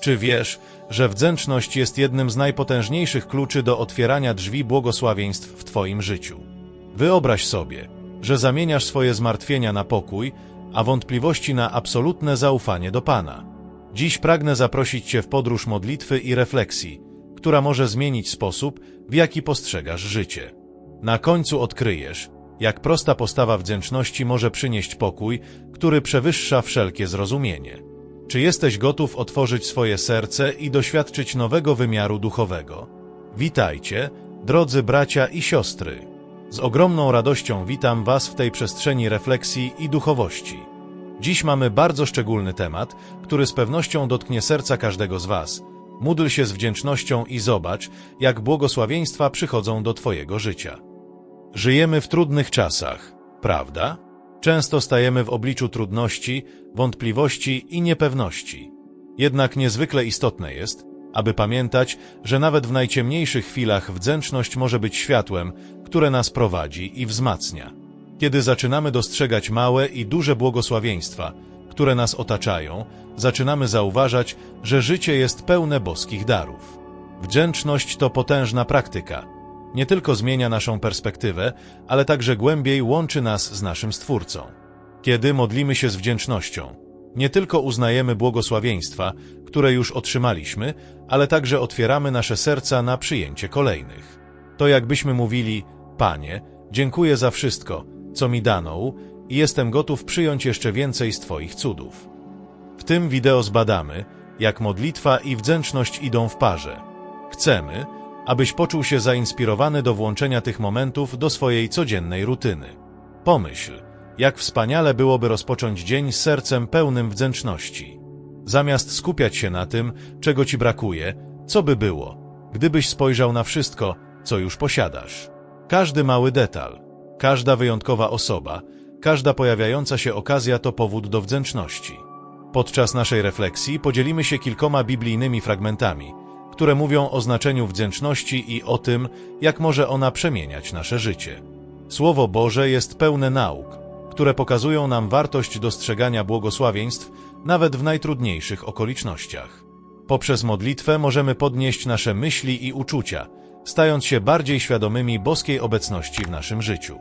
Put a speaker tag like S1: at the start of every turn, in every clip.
S1: Czy wiesz, że wdzięczność jest jednym z najpotężniejszych kluczy do otwierania drzwi błogosławieństw w Twoim życiu? Wyobraź sobie, że zamieniasz swoje zmartwienia na pokój, a wątpliwości na absolutne zaufanie do Pana. Dziś pragnę zaprosić Cię w podróż modlitwy i refleksji, która może zmienić sposób, w jaki postrzegasz życie. Na końcu odkryjesz, jak prosta postawa wdzięczności może przynieść pokój, który przewyższa wszelkie zrozumienie. Czy jesteś gotów otworzyć swoje serce i doświadczyć nowego wymiaru duchowego? Witajcie, drodzy bracia i siostry. Z ogromną radością witam Was w tej przestrzeni refleksji i duchowości. Dziś mamy bardzo szczególny temat, który z pewnością dotknie serca każdego z Was. Módl się z wdzięcznością i zobacz, jak błogosławieństwa przychodzą do Twojego życia. Żyjemy w trudnych czasach, prawda? Często stajemy w obliczu trudności, wątpliwości i niepewności. Jednak niezwykle istotne jest, aby pamiętać, że nawet w najciemniejszych chwilach wdzięczność może być światłem, które nas prowadzi i wzmacnia. Kiedy zaczynamy dostrzegać małe i duże błogosławieństwa, które nas otaczają, zaczynamy zauważać, że życie jest pełne boskich darów. Wdzięczność to potężna praktyka. Nie tylko zmienia naszą perspektywę, ale także głębiej łączy nas z naszym Stwórcą. Kiedy modlimy się z wdzięcznością, nie tylko uznajemy błogosławieństwa, które już otrzymaliśmy, ale także otwieramy nasze serca na przyjęcie kolejnych. To jakbyśmy mówili, Panie, dziękuję za wszystko, co mi dano i jestem gotów przyjąć jeszcze więcej z Twoich cudów. W tym wideo zbadamy, jak modlitwa i wdzięczność idą w parze. Chcemy, abyś poczuł się zainspirowany do włączenia tych momentów do swojej codziennej rutyny. Pomyśl, jak wspaniale byłoby rozpocząć dzień z sercem pełnym wdzięczności. Zamiast skupiać się na tym, czego ci brakuje, co by było, gdybyś spojrzał na wszystko, co już posiadasz. Każdy mały detal, każda wyjątkowa osoba, każda pojawiająca się okazja to powód do wdzięczności. Podczas naszej refleksji podzielimy się kilkoma biblijnymi fragmentami, które mówią o znaczeniu wdzięczności i o tym, jak może ona przemieniać nasze życie. Słowo Boże jest pełne nauk, które pokazują nam wartość dostrzegania błogosławieństw nawet w najtrudniejszych okolicznościach. Poprzez modlitwę możemy podnieść nasze myśli i uczucia, stając się bardziej świadomymi boskiej obecności w naszym życiu.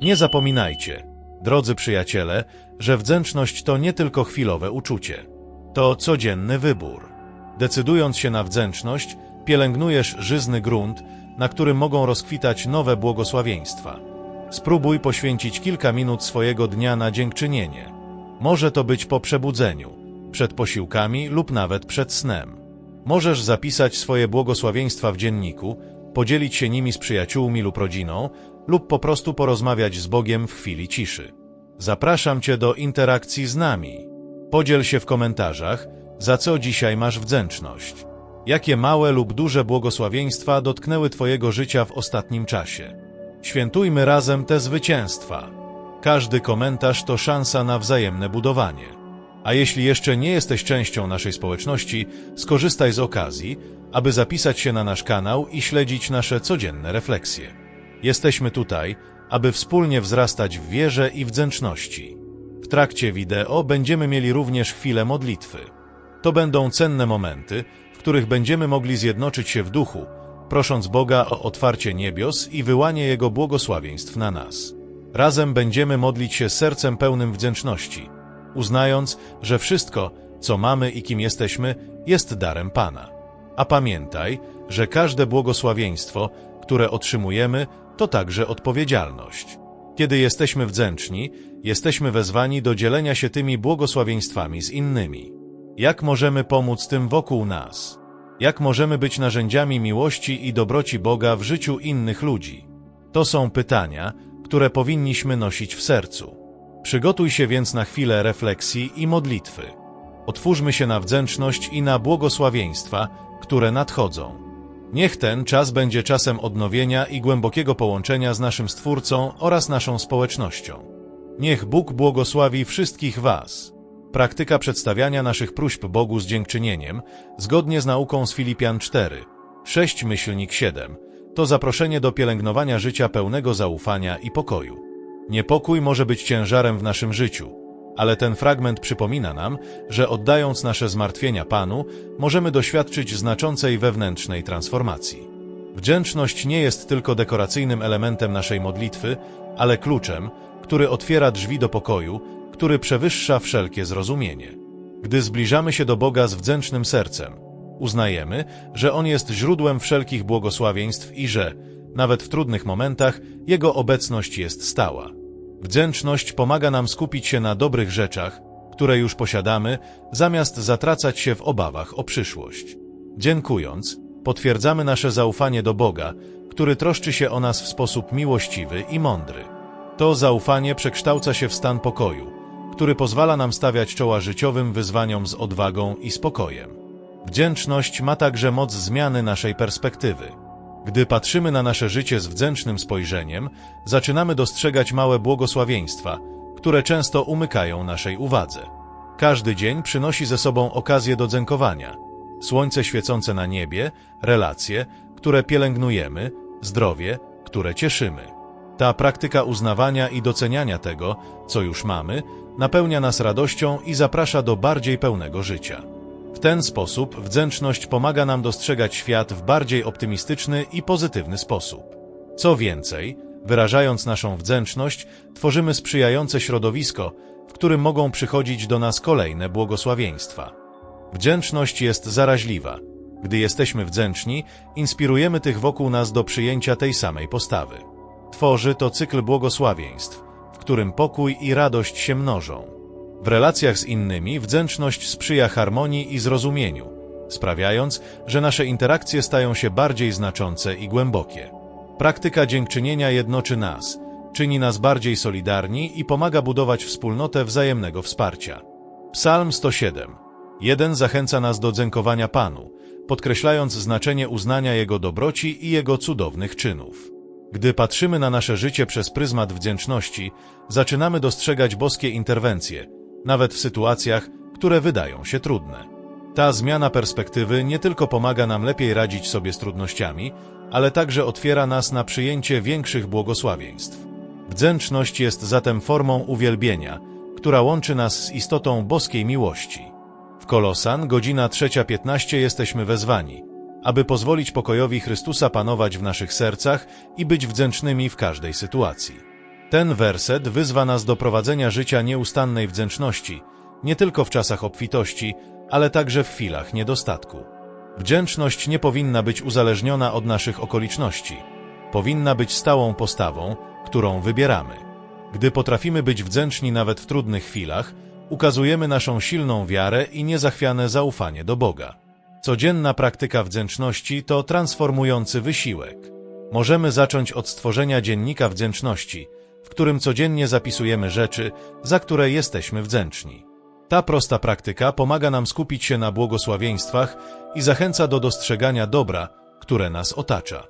S1: Nie zapominajcie, drodzy przyjaciele, że wdzięczność to nie tylko chwilowe uczucie. To codzienny wybór. Decydując się na wdzięczność, pielęgnujesz żyzny grunt, na którym mogą rozkwitać nowe błogosławieństwa. Spróbuj poświęcić kilka minut swojego dnia na dziękczynienie. Może to być po przebudzeniu, przed posiłkami lub nawet przed snem. Możesz zapisać swoje błogosławieństwa w dzienniku, podzielić się nimi z przyjaciółmi lub rodziną, lub po prostu porozmawiać z Bogiem w chwili ciszy. Zapraszam Cię do interakcji z nami. Podziel się w komentarzach, za co dzisiaj masz wdzięczność. Jakie małe lub duże błogosławieństwa dotknęły Twojego życia w ostatnim czasie? Świętujmy razem te zwycięstwa. Każdy komentarz to szansa na wzajemne budowanie. A jeśli jeszcze nie jesteś częścią naszej społeczności, skorzystaj z okazji, aby zapisać się na nasz kanał i śledzić nasze codzienne refleksje. Jesteśmy tutaj, aby wspólnie wzrastać w wierze i wdzięczności. W trakcie wideo będziemy mieli również chwilę modlitwy. To będą cenne momenty, w których będziemy mogli zjednoczyć się w duchu, prosząc Boga o otwarcie niebios i wyłanie Jego błogosławieństw na nas. Razem będziemy modlić się sercem pełnym wdzięczności, uznając, że wszystko, co mamy i kim jesteśmy, jest darem Pana. A pamiętaj, że każde błogosławieństwo, które otrzymujemy, to także odpowiedzialność. Kiedy jesteśmy wdzięczni, jesteśmy wezwani do dzielenia się tymi błogosławieństwami z innymi. Jak możemy pomóc tym wokół nas? Jak możemy być narzędziami miłości i dobroci Boga w życiu innych ludzi? To są pytania, które powinniśmy nosić w sercu. Przygotuj się więc na chwilę refleksji i modlitwy. Otwórzmy się na wdzięczność i na błogosławieństwa, które nadchodzą. Niech ten czas będzie czasem odnowienia i głębokiego połączenia z naszym Stwórcą oraz naszą społecznością. Niech Bóg błogosławi wszystkich Was. Praktyka przedstawiania naszych próśb Bogu z dziękczynieniem, zgodnie z nauką z Filipian 4, 6 myślnik 7, to zaproszenie do pielęgnowania życia pełnego zaufania i pokoju. Niepokój może być ciężarem w naszym życiu, Ale ten fragment przypomina nam, że oddając nasze zmartwienia Panu, możemy doświadczyć znaczącej wewnętrznej transformacji. Wdzięczność nie jest tylko dekoracyjnym elementem naszej modlitwy, ale kluczem, który otwiera drzwi do pokoju, który przewyższa wszelkie zrozumienie. Gdy zbliżamy się do Boga z wdzięcznym sercem, uznajemy, że On jest źródłem wszelkich błogosławieństw i że, nawet w trudnych momentach, Jego obecność jest stała. Wdzięczność pomaga nam skupić się na dobrych rzeczach, które już posiadamy, zamiast zatracać się w obawach o przyszłość. Dziękując, potwierdzamy nasze zaufanie do Boga, który troszczy się o nas w sposób miłościwy i mądry. To zaufanie przekształca się w stan pokoju, który pozwala nam stawiać czoła życiowym wyzwaniom z odwagą i spokojem. Wdzięczność ma także moc zmiany naszej perspektywy. Gdy patrzymy na nasze życie z wdzięcznym spojrzeniem, zaczynamy dostrzegać małe błogosławieństwa, które często umykają naszej uwadze. Każdy dzień przynosi ze sobą okazję do dziękowania. Słońce świecące na niebie, relacje, które pielęgnujemy, zdrowie, które cieszymy. Ta praktyka uznawania i doceniania tego, co już mamy, napełnia nas radością i zaprasza do bardziej pełnego życia. W ten sposób wdzięczność pomaga nam dostrzegać świat w bardziej optymistyczny i pozytywny sposób. Co więcej, wyrażając naszą wdzięczność, tworzymy sprzyjające środowisko, w którym mogą przychodzić do nas kolejne błogosławieństwa. Wdzięczność jest zaraźliwa. Gdy jesteśmy wdzięczni, inspirujemy tych wokół nas do przyjęcia tej samej postawy. Tworzy to cykl błogosławieństw, w którym pokój i radość się mnożą. W relacjach z innymi wdzięczność sprzyja harmonii i zrozumieniu, sprawiając, że nasze interakcje stają się bardziej znaczące i głębokie. Praktyka dziękczynienia jednoczy nas, czyni nas bardziej solidarni i pomaga budować wspólnotę wzajemnego wsparcia. Psalm 107. 1 zachęca nas do dziękowania Panu, podkreślając znaczenie uznania Jego dobroci i Jego cudownych czynów. Gdy patrzymy na nasze życie przez pryzmat wdzięczności, zaczynamy dostrzegać boskie interwencje, nawet w sytuacjach, które wydają się trudne. Ta zmiana perspektywy nie tylko pomaga nam lepiej radzić sobie z trudnościami, ale także otwiera nas na przyjęcie większych błogosławieństw. Wdzięczność jest zatem formą uwielbienia, która łączy nas z istotą boskiej miłości. W Kolosan, godzina 3.15 jesteśmy wezwani, aby pozwolić pokojowi Chrystusa panować w naszych sercach i być wdzięcznymi w każdej sytuacji. Ten werset wyzwa nas do prowadzenia życia nieustannej wdzięczności, nie tylko w czasach obfitości, ale także w chwilach niedostatku. Wdzięczność nie powinna być uzależniona od naszych okoliczności. Powinna być stałą postawą, którą wybieramy. Gdy potrafimy być wdzięczni nawet w trudnych chwilach, ukazujemy naszą silną wiarę i niezachwiane zaufanie do Boga. Codzienna praktyka wdzięczności to transformujący wysiłek. Możemy zacząć od stworzenia dziennika wdzięczności, w którym codziennie zapisujemy rzeczy, za które jesteśmy wdzięczni. Ta prosta praktyka pomaga nam skupić się na błogosławieństwach i zachęca do dostrzegania dobra, które nas otacza.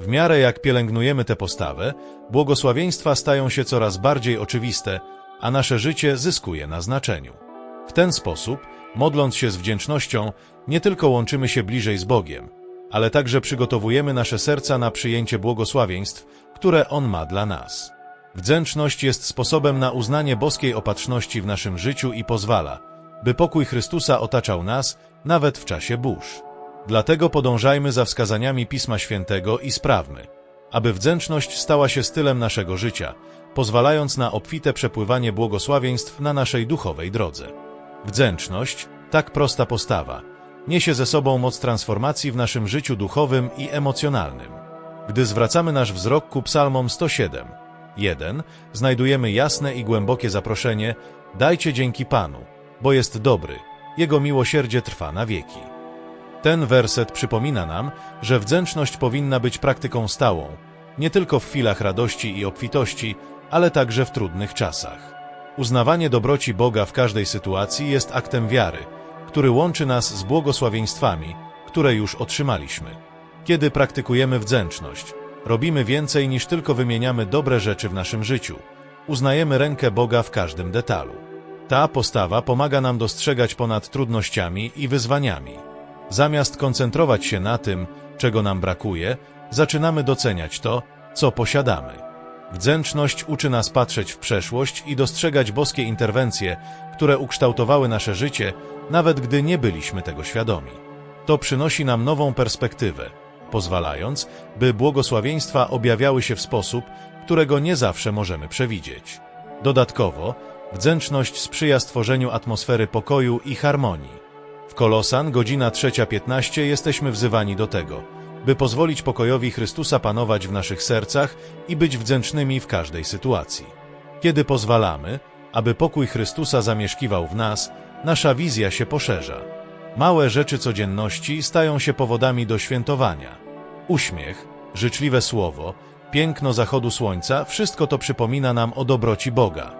S1: W miarę jak pielęgnujemy tę postawę, błogosławieństwa stają się coraz bardziej oczywiste, a nasze życie zyskuje na znaczeniu. W ten sposób, modląc się z wdzięcznością, nie tylko łączymy się bliżej z Bogiem, ale także przygotowujemy nasze serca na przyjęcie błogosławieństw, które On ma dla nas. Wdzięczność jest sposobem na uznanie boskiej opatrzności w naszym życiu i pozwala, by pokój Chrystusa otaczał nas, nawet w czasie burz. Dlatego podążajmy za wskazaniami Pisma Świętego i sprawmy, aby wdzięczność stała się stylem naszego życia, pozwalając na obfite przepływanie błogosławieństw na naszej duchowej drodze. Wdzięczność, tak prosta postawa, niesie ze sobą moc transformacji w naszym życiu duchowym i emocjonalnym. Gdy zwracamy nasz wzrok ku Psalmom 107, 1, znajdujemy jasne i głębokie zaproszenie Dajcie dzięki Panu, bo jest dobry, Jego miłosierdzie trwa na wieki. Ten werset przypomina nam, że wdzięczność powinna być praktyką stałą, nie tylko w chwilach radości i obfitości, ale także w trudnych czasach. Uznawanie dobroci Boga w każdej sytuacji jest aktem wiary, który łączy nas z błogosławieństwami, które już otrzymaliśmy. Kiedy praktykujemy wdzięczność, robimy więcej niż tylko wymieniamy dobre rzeczy w naszym życiu. Uznajemy rękę Boga w każdym detalu. Ta postawa pomaga nam dostrzegać ponad trudnościami i wyzwaniami. Zamiast koncentrować się na tym, czego nam brakuje, zaczynamy doceniać to, co posiadamy. Wdzięczność uczy nas patrzeć w przeszłość i dostrzegać boskie interwencje, które ukształtowały nasze życie, nawet gdy nie byliśmy tego świadomi. To przynosi nam nową perspektywę, pozwalając, by błogosławieństwa objawiały się w sposób, którego nie zawsze możemy przewidzieć. Dodatkowo, wdzięczność sprzyja stworzeniu atmosfery pokoju i harmonii. W Kolosan, godzina 3.15, jesteśmy wzywani do tego, by pozwolić pokojowi Chrystusa panować w naszych sercach i być wdzięcznymi w każdej sytuacji. Kiedy pozwalamy, aby pokój Chrystusa zamieszkiwał w nas, nasza wizja się poszerza. Małe rzeczy codzienności stają się powodami do świętowania. Uśmiech, życzliwe słowo, piękno zachodu słońca, wszystko to przypomina nam o dobroci Boga.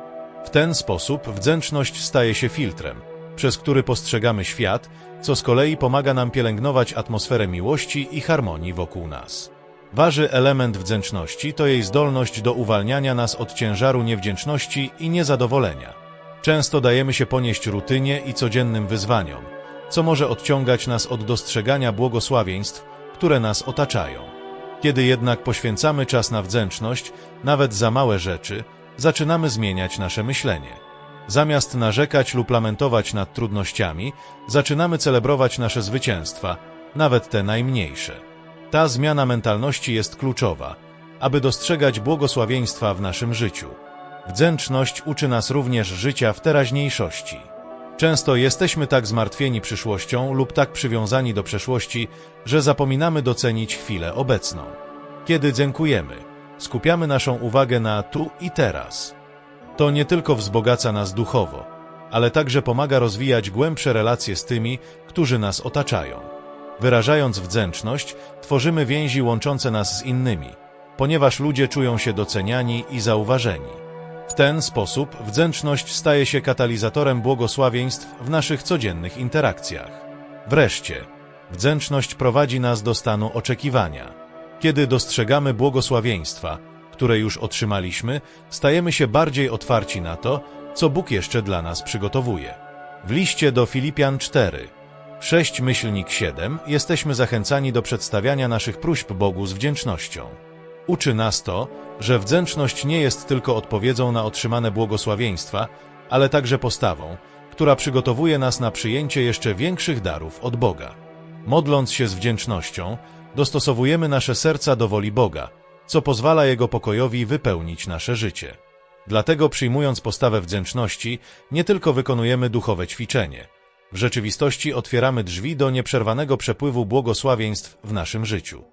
S1: W ten sposób wdzięczność staje się filtrem, przez który postrzegamy świat, co z kolei pomaga nam pielęgnować atmosferę miłości i harmonii wokół nas. Waży element wdzięczności to jej zdolność do uwalniania nas od ciężaru niewdzięczności i niezadowolenia. Często dajemy się ponieść rutynie i codziennym wyzwaniom, co może odciągać nas od dostrzegania błogosławieństw, które nas otaczają. Kiedy jednak poświęcamy czas na wdzięczność, nawet za małe rzeczy, zaczynamy zmieniać nasze myślenie. Zamiast narzekać lub lamentować nad trudnościami, zaczynamy celebrować nasze zwycięstwa, nawet te najmniejsze. Ta zmiana mentalności jest kluczowa, aby dostrzegać błogosławieństwa w naszym życiu. Wdzięczność uczy nas również życia w teraźniejszości. Często jesteśmy tak zmartwieni przyszłością lub tak przywiązani do przeszłości, że zapominamy docenić chwilę obecną. Kiedy dziękujemy, skupiamy naszą uwagę na tu i teraz. To nie tylko wzbogaca nas duchowo, ale także pomaga rozwijać głębsze relacje z tymi, którzy nas otaczają. Wyrażając wdzięczność, tworzymy więzi łączące nas z innymi, ponieważ ludzie czują się doceniani i zauważeni. W ten sposób wdzięczność staje się katalizatorem błogosławieństw w naszych codziennych interakcjach. Wreszcie, wdzięczność prowadzi nas do stanu oczekiwania. Kiedy dostrzegamy błogosławieństwa, które już otrzymaliśmy, stajemy się bardziej otwarci na to, co Bóg jeszcze dla nas przygotowuje. W liście do Filipian 4, 6 myślnik 7 jesteśmy zachęcani do przedstawiania naszych próśb Bogu z wdzięcznością. Uczy nas to, że wdzięczność nie jest tylko odpowiedzią na otrzymane błogosławieństwa, ale także postawą, która przygotowuje nas na przyjęcie jeszcze większych darów od Boga. Modląc się z wdzięcznością, dostosowujemy nasze serca do woli Boga, co pozwala Jego pokojowi wypełnić nasze życie. Dlatego przyjmując postawę wdzięczności, nie tylko wykonujemy duchowe ćwiczenie. W rzeczywistości otwieramy drzwi do nieprzerwanego przepływu błogosławieństw w naszym życiu.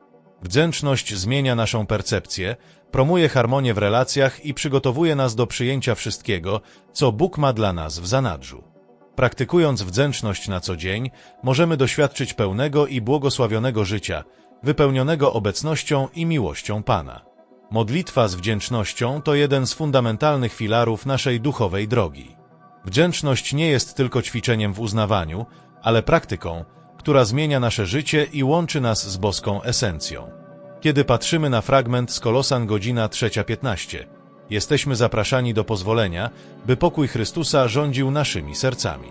S1: Wdzięczność zmienia naszą percepcję, promuje harmonię w relacjach i przygotowuje nas do przyjęcia wszystkiego, co Bóg ma dla nas w zanadrzu. Praktykując wdzięczność na co dzień, możemy doświadczyć pełnego i błogosławionego życia, wypełnionego obecnością i miłością Pana. Modlitwa z wdzięcznością to jeden z fundamentalnych filarów naszej duchowej drogi. Wdzięczność nie jest tylko ćwiczeniem w uznawaniu, ale praktyką, która zmienia nasze życie i łączy nas z boską esencją. Kiedy patrzymy na fragment z Kolosan godzina 3.15, jesteśmy zapraszani do pozwolenia, by pokój Chrystusa rządził naszymi sercami.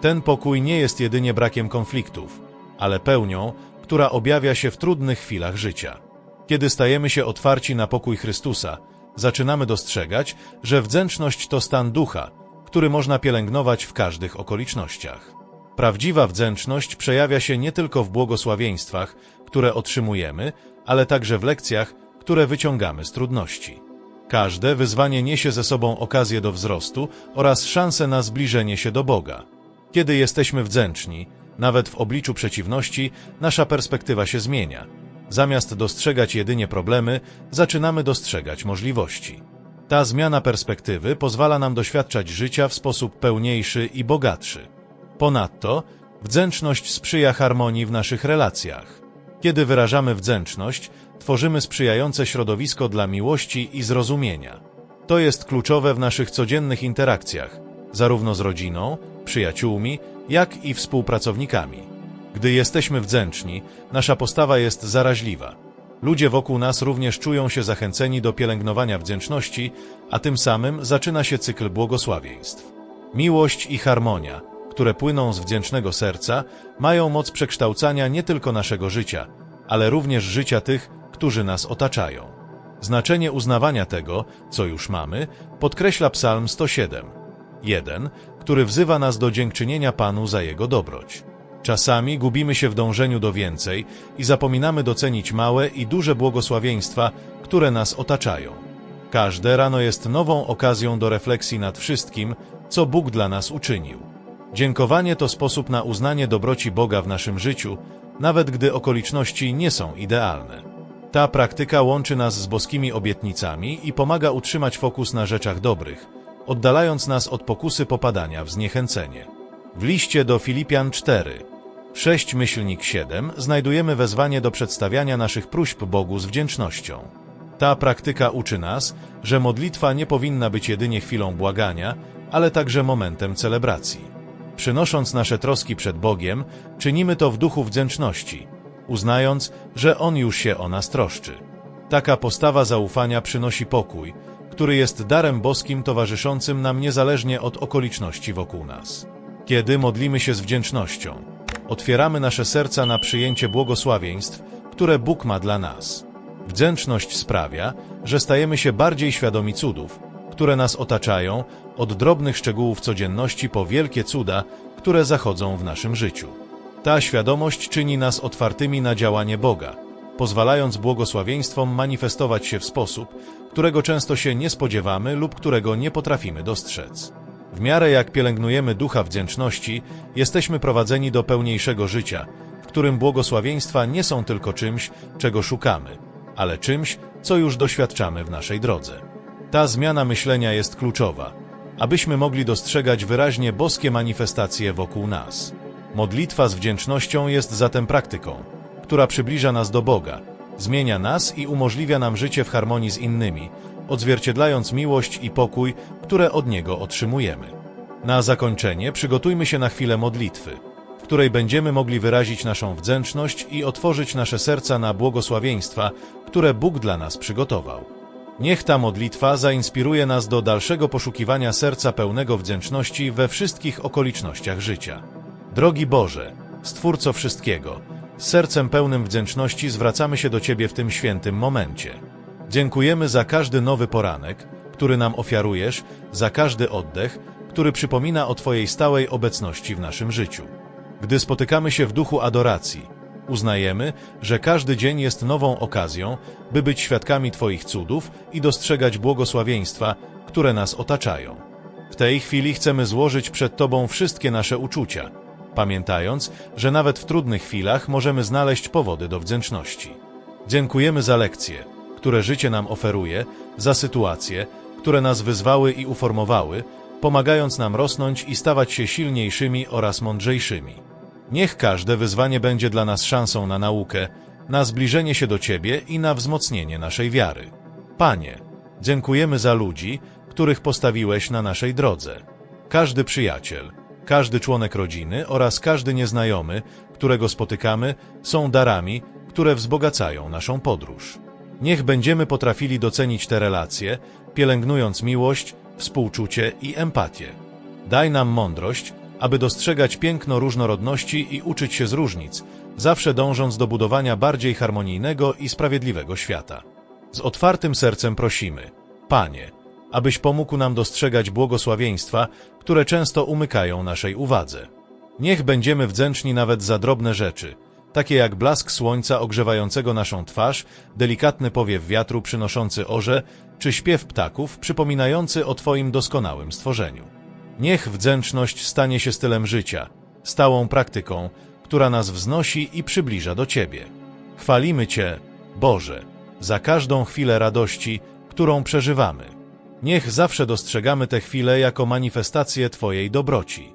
S1: Ten pokój nie jest jedynie brakiem konfliktów, ale pełnią, która objawia się w trudnych chwilach życia. Kiedy stajemy się otwarci na pokój Chrystusa, zaczynamy dostrzegać, że wdzięczność to stan ducha, który można pielęgnować w każdych okolicznościach. Prawdziwa wdzięczność przejawia się nie tylko w błogosławieństwach, które otrzymujemy, ale także w lekcjach, które wyciągamy z trudności. Każde wyzwanie niesie ze sobą okazję do wzrostu oraz szansę na zbliżenie się do Boga. Kiedy jesteśmy wdzięczni, nawet w obliczu przeciwności, nasza perspektywa się zmienia. Zamiast dostrzegać jedynie problemy, zaczynamy dostrzegać możliwości. Ta zmiana perspektywy pozwala nam doświadczać życia w sposób pełniejszy i bogatszy. Ponadto, wdzięczność sprzyja harmonii w naszych relacjach. Kiedy wyrażamy wdzięczność, tworzymy sprzyjające środowisko dla miłości i zrozumienia. To jest kluczowe w naszych codziennych interakcjach, zarówno z rodziną, przyjaciółmi, jak i współpracownikami. Gdy jesteśmy wdzięczni, nasza postawa jest zaraźliwa. Ludzie wokół nas również czują się zachęceni do pielęgnowania wdzięczności, a tym samym zaczyna się cykl błogosławieństw. Miłość i harmonia, które płyną z wdzięcznego serca, mają moc przekształcania nie tylko naszego życia, ale również życia tych, którzy nas otaczają. Znaczenie uznawania tego, co już mamy, podkreśla Psalm 107, 1, który wzywa nas do dziękczynienia Panu za Jego dobroć. Czasami gubimy się w dążeniu do więcej i zapominamy docenić małe i duże błogosławieństwa, które nas otaczają. Każde rano jest nową okazją do refleksji nad wszystkim, co Bóg dla nas uczynił. Dziękowanie to sposób na uznanie dobroci Boga w naszym życiu, nawet gdy okoliczności nie są idealne. Ta praktyka łączy nas z boskimi obietnicami i pomaga utrzymać fokus na rzeczach dobrych, oddalając nas od pokusy popadania w zniechęcenie. W liście do Filipian 4, 6 myślnik 7 znajdujemy wezwanie do przedstawiania naszych próśb Bogu z wdzięcznością. Ta praktyka uczy nas, że modlitwa nie powinna być jedynie chwilą błagania, ale także momentem celebracji. Przynosząc nasze troski przed Bogiem, czynimy to w duchu wdzięczności, uznając, że On już się o nas troszczy. Taka postawa zaufania przynosi pokój, który jest darem boskim towarzyszącym nam niezależnie od okoliczności wokół nas. Kiedy modlimy się z wdzięcznością, otwieramy nasze serca na przyjęcie błogosławieństw, które Bóg ma dla nas. Wdzięczność sprawia, że stajemy się bardziej świadomi cudów, które nas otaczają, od drobnych szczegółów codzienności po wielkie cuda, które zachodzą w naszym życiu. Ta świadomość czyni nas otwartymi na działanie Boga, pozwalając błogosławieństwom manifestować się w sposób, którego często się nie spodziewamy lub którego nie potrafimy dostrzec. W miarę jak pielęgnujemy ducha wdzięczności, jesteśmy prowadzeni do pełniejszego życia, w którym błogosławieństwa nie są tylko czymś, czego szukamy, ale czymś, co już doświadczamy w naszej drodze. Ta zmiana myślenia jest kluczowa, abyśmy mogli dostrzegać wyraźnie boskie manifestacje wokół nas. Modlitwa z wdzięcznością jest zatem praktyką, która przybliża nas do Boga, zmienia nas i umożliwia nam życie w harmonii z innymi, odzwierciedlając miłość i pokój, które od Niego otrzymujemy. Na zakończenie przygotujmy się na chwilę modlitwy, w której będziemy mogli wyrazić naszą wdzięczność i otworzyć nasze serca na błogosławieństwa, które Bóg dla nas przygotował. Niech ta modlitwa zainspiruje nas do dalszego poszukiwania serca pełnego wdzięczności we wszystkich okolicznościach życia. Drogi Boże, Stwórco wszystkiego, z sercem pełnym wdzięczności zwracamy się do Ciebie w tym świętym momencie. Dziękujemy za każdy nowy poranek, który nam ofiarujesz, za każdy oddech, który przypomina o Twojej stałej obecności w naszym życiu. Gdy spotykamy się w duchu adoracji, uznajemy, że każdy dzień jest nową okazją, by być świadkami Twoich cudów i dostrzegać błogosławieństwa, które nas otaczają. W tej chwili chcemy złożyć przed Tobą wszystkie nasze uczucia, pamiętając, że nawet w trudnych chwilach możemy znaleźć powody do wdzięczności. Dziękujemy za lekcje, które życie nam oferuje, za sytuacje, które nas wyzwały i uformowały, pomagając nam rosnąć i stawać się silniejszymi oraz mądrzejszymi. Niech każde wyzwanie będzie dla nas szansą na naukę, na zbliżenie się do Ciebie i na wzmocnienie naszej wiary. Panie, dziękujemy za ludzi, których postawiłeś na naszej drodze. Każdy przyjaciel, każdy członek rodziny oraz każdy nieznajomy, którego spotykamy, są darami, które wzbogacają naszą podróż. Niech będziemy potrafili docenić te relacje, pielęgnując miłość, współczucie i empatię. Daj nam mądrość, aby dostrzegać piękno różnorodności i uczyć się z różnic, zawsze dążąc do budowania bardziej harmonijnego i sprawiedliwego świata. Z otwartym sercem prosimy, Panie, abyś pomógł nam dostrzegać błogosławieństwa, które często umykają naszej uwadze. Niech będziemy wdzięczni nawet za drobne rzeczy, takie jak blask słońca ogrzewającego naszą twarz, delikatny powiew wiatru przynoszący orze, czy śpiew ptaków przypominający o Twoim doskonałym stworzeniu. Niech wdzięczność stanie się stylem życia, stałą praktyką, która nas wznosi i przybliża do Ciebie. Chwalimy Cię, Boże, za każdą chwilę radości, którą przeżywamy. Niech zawsze dostrzegamy te chwile jako manifestację Twojej dobroci.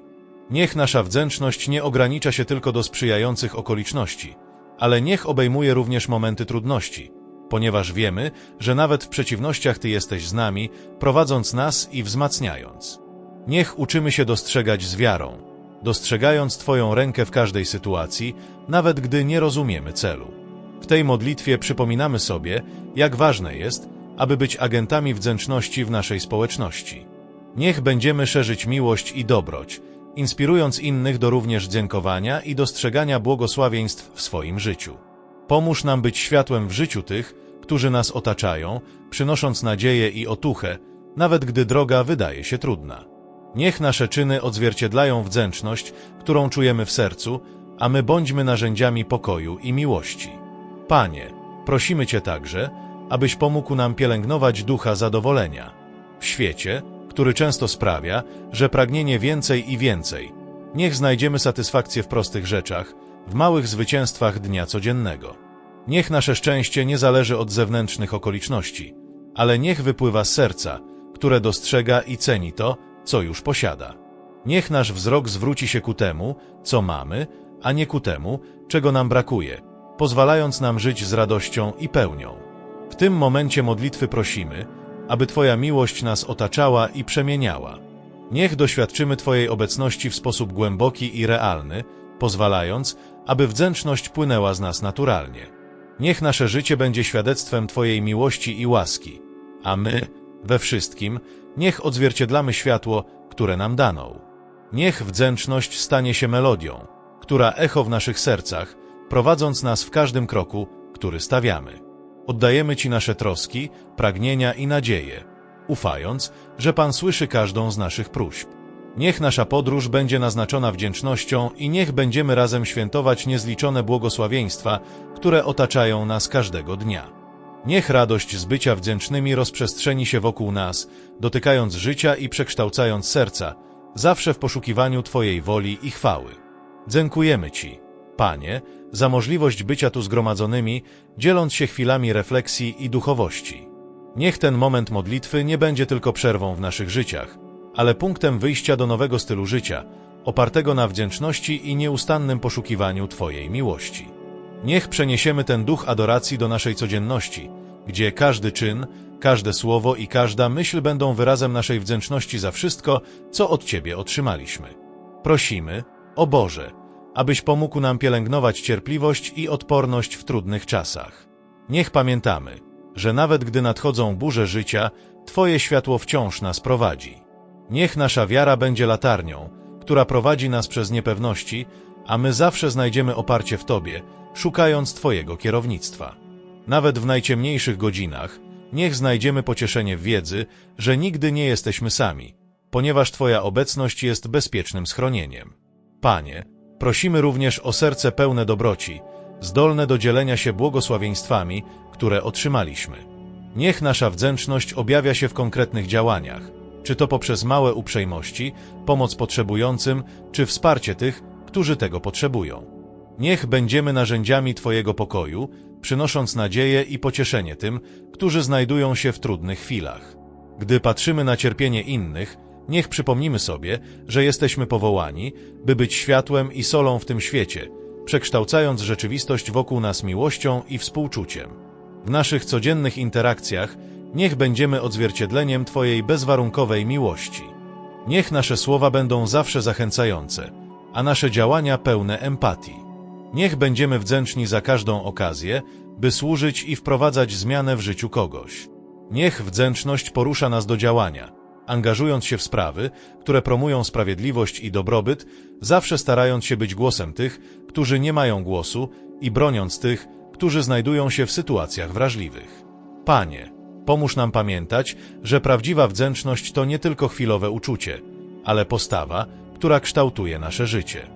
S1: Niech nasza wdzięczność nie ogranicza się tylko do sprzyjających okoliczności, ale niech obejmuje również momenty trudności, ponieważ wiemy, że nawet w przeciwnościach Ty jesteś z nami, prowadząc nas i wzmacniając. Niech uczymy się dostrzegać z wiarą, dostrzegając Twoją rękę w każdej sytuacji, nawet gdy nie rozumiemy celu. W tej modlitwie przypominamy sobie, jak ważne jest, aby być agentami wdzięczności w naszej społeczności. Niech będziemy szerzyć miłość i dobroć, inspirując innych do również dziękowania i dostrzegania błogosławieństw w swoim życiu. Pomóż nam być światłem w życiu tych, którzy nas otaczają, przynosząc nadzieję i otuchę, nawet gdy droga wydaje się trudna. Niech nasze czyny odzwierciedlają wdzięczność, którą czujemy w sercu, a my bądźmy narzędziami pokoju i miłości. Panie, prosimy Cię także, abyś pomógł nam pielęgnować ducha zadowolenia. W świecie, który często sprawia, że pragnienie więcej i więcej, niech znajdziemy satysfakcję w prostych rzeczach, w małych zwycięstwach dnia codziennego. Niech nasze szczęście nie zależy od zewnętrznych okoliczności, ale niech wypływa z serca, które dostrzega i ceni to, co już posiada. Niech nasz wzrok zwróci się ku temu, co mamy, a nie ku temu, czego nam brakuje, pozwalając nam żyć z radością i pełnią. W tym momencie modlitwy prosimy, aby Twoja miłość nas otaczała i przemieniała. Niech doświadczymy Twojej obecności w sposób głęboki i realny, pozwalając, aby wdzięczność płynęła z nas naturalnie. Niech nasze życie będzie świadectwem Twojej miłości i łaski, a my, we wszystkim, niech odzwierciedlamy światło, które nam dano. Niech wdzięczność stanie się melodią, która echo w naszych sercach, prowadząc nas w każdym kroku, który stawiamy. Oddajemy Ci nasze troski, pragnienia i nadzieje, ufając, że Pan słyszy każdą z naszych próśb. Niech nasza podróż będzie naznaczona wdzięcznością i niech będziemy razem świętować niezliczone błogosławieństwa, które otaczają nas każdego dnia. Niech radość z bycia wdzięcznymi rozprzestrzeni się wokół nas, dotykając życia i przekształcając serca, zawsze w poszukiwaniu Twojej woli i chwały. Dziękujemy Ci, Panie, za możliwość bycia tu zgromadzonymi, dzieląc się chwilami refleksji i duchowości. Niech ten moment modlitwy nie będzie tylko przerwą w naszych życiach, ale punktem wyjścia do nowego stylu życia, opartego na wdzięczności i nieustannym poszukiwaniu Twojej miłości. Niech przeniesiemy ten duch adoracji do naszej codzienności, gdzie każdy czyn, każde słowo i każda myśl będą wyrazem naszej wdzięczności za wszystko, co od Ciebie otrzymaliśmy. Prosimy, o Boże, abyś pomógł nam pielęgnować cierpliwość i odporność w trudnych czasach. Niech pamiętamy, że nawet gdy nadchodzą burze życia, Twoje światło wciąż nas prowadzi. Niech nasza wiara będzie latarnią, która prowadzi nas przez niepewności, a my zawsze znajdziemy oparcie w Tobie, szukając Twojego kierownictwa. Nawet w najciemniejszych godzinach, niech znajdziemy pocieszenie w wiedzy, że nigdy nie jesteśmy sami, ponieważ Twoja obecność jest bezpiecznym schronieniem. Panie, prosimy również o serce pełne dobroci, zdolne do dzielenia się błogosławieństwami, które otrzymaliśmy. Niech nasza wdzięczność objawia się w konkretnych działaniach, czy to poprzez małe uprzejmości, pomoc potrzebującym, czy wsparcie tych, którzy tego potrzebują. Niech będziemy narzędziami Twojego pokoju, przynosząc nadzieję i pocieszenie tym, którzy znajdują się w trudnych chwilach. Gdy patrzymy na cierpienie innych, niech przypomnimy sobie, że jesteśmy powołani, by być światłem i solą w tym świecie, przekształcając rzeczywistość wokół nas miłością i współczuciem. W naszych codziennych interakcjach niech będziemy odzwierciedleniem Twojej bezwarunkowej miłości. Niech nasze słowa będą zawsze zachęcające, a nasze działania pełne empatii. Niech będziemy wdzięczni za każdą okazję, by służyć i wprowadzać zmianę w życiu kogoś. Niech wdzięczność porusza nas do działania, angażując się w sprawy, które promują sprawiedliwość i dobrobyt, zawsze starając się być głosem tych, którzy nie mają głosu i broniąc tych, którzy znajdują się w sytuacjach wrażliwych. Panie, pomóż nam pamiętać, że prawdziwa wdzięczność to nie tylko chwilowe uczucie, ale postawa, która kształtuje nasze życie.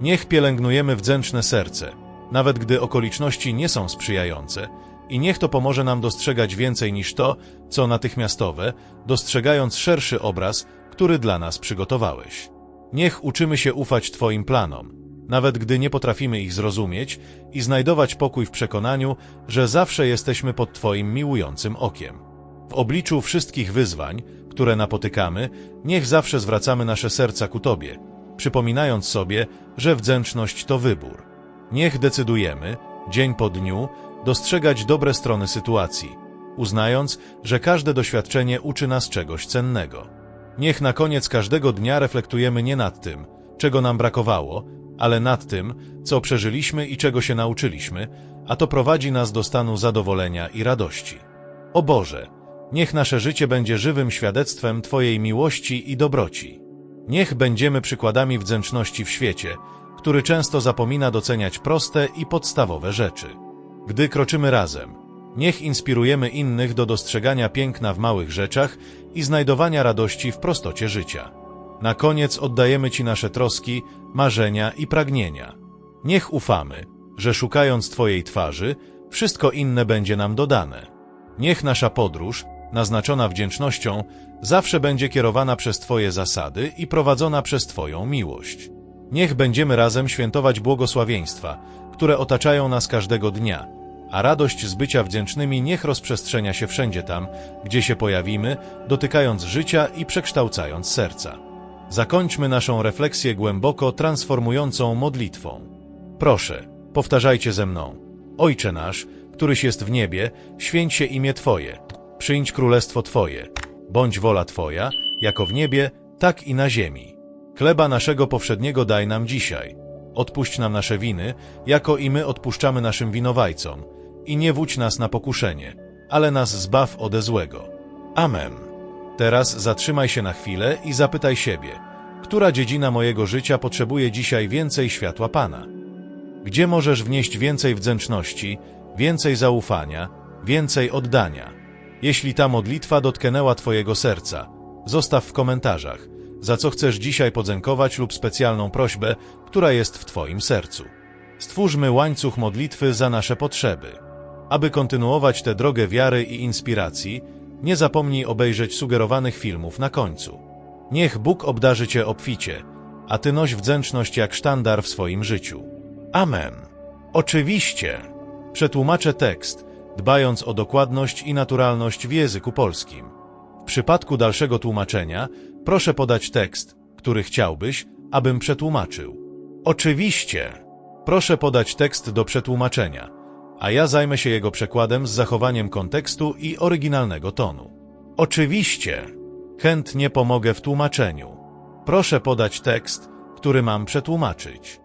S1: Niech pielęgnujemy wdzięczne serce, nawet gdy okoliczności nie są sprzyjające, i niech to pomoże nam dostrzegać więcej niż to, co natychmiastowe, dostrzegając szerszy obraz, który dla nas przygotowałeś. Niech uczymy się ufać Twoim planom, nawet gdy nie potrafimy ich zrozumieć, i znajdować pokój w przekonaniu, że zawsze jesteśmy pod Twoim miłującym okiem. W obliczu wszystkich wyzwań, które napotykamy, niech zawsze zwracamy nasze serca ku Tobie, przypominając sobie, że wdzięczność to wybór. Niech decydujemy, dzień po dniu, dostrzegać dobre strony sytuacji, uznając, że każde doświadczenie uczy nas czegoś cennego. Niech na koniec każdego dnia reflektujemy nie nad tym, czego nam brakowało, ale nad tym, co przeżyliśmy i czego się nauczyliśmy, a to prowadzi nas do stanu zadowolenia i radości. O Boże, niech nasze życie będzie żywym świadectwem Twojej miłości i dobroci. Niech będziemy przykładami wdzięczności w świecie, który często zapomina doceniać proste i podstawowe rzeczy. Gdy kroczymy razem, Niech inspirujemy innych do dostrzegania piękna w małych rzeczach i znajdowania radości w prostocie życia. Na koniec oddajemy Ci nasze troski, marzenia i pragnienia. Niech ufamy, że szukając Twojej twarzy, wszystko inne będzie nam dodane. Niech nasza podróż, naznaczona wdzięcznością, zawsze będzie kierowana przez Twoje zasady i prowadzona przez Twoją miłość. Niech będziemy razem świętować błogosławieństwa, które otaczają nas każdego dnia, a radość z bycia wdzięcznymi niech rozprzestrzenia się wszędzie tam, gdzie się pojawimy, dotykając życia i przekształcając serca. Zakończmy naszą refleksję głęboko transformującą modlitwą. Proszę, powtarzajcie ze mną. Ojcze nasz, któryś jest w niebie, święć się imię Twoje. Przyjdź królestwo Twoje. Bądź wola Twoja, jako w niebie, tak i na ziemi. Chleba naszego powszedniego daj nam dzisiaj. Odpuść nam nasze winy, jako i my odpuszczamy naszym winowajcom. I nie wódź nas na pokuszenie, ale nas zbaw ode złego. Amen. Teraz zatrzymaj się na chwilę i zapytaj siebie, która dziedzina mojego życia potrzebuje dzisiaj więcej światła Pana? Gdzie możesz wnieść więcej wdzięczności, więcej zaufania, więcej oddania? Jeśli ta modlitwa dotknęła Twojego serca, zostaw w komentarzach, za co chcesz dzisiaj podziękować lub specjalną prośbę, która jest w Twoim sercu. Stwórzmy łańcuch modlitwy za nasze potrzeby. Aby kontynuować tę drogę wiary i inspiracji, nie zapomnij obejrzeć sugerowanych filmów na końcu. Niech Bóg obdarzy Cię obficie, a Ty noś wdzięczność jak sztandar w swoim życiu. Amen. Oczywiście. Przetłumaczę tekst, dbając o dokładność i naturalność w języku polskim. W przypadku dalszego tłumaczenia proszę podać tekst, który chciałbyś, abym przetłumaczył. Oczywiście. Proszę podać tekst do przetłumaczenia, a ja zajmę się jego przekładem z zachowaniem kontekstu i oryginalnego tonu. Oczywiście. Chętnie pomogę w tłumaczeniu. Proszę podać tekst, który mam przetłumaczyć.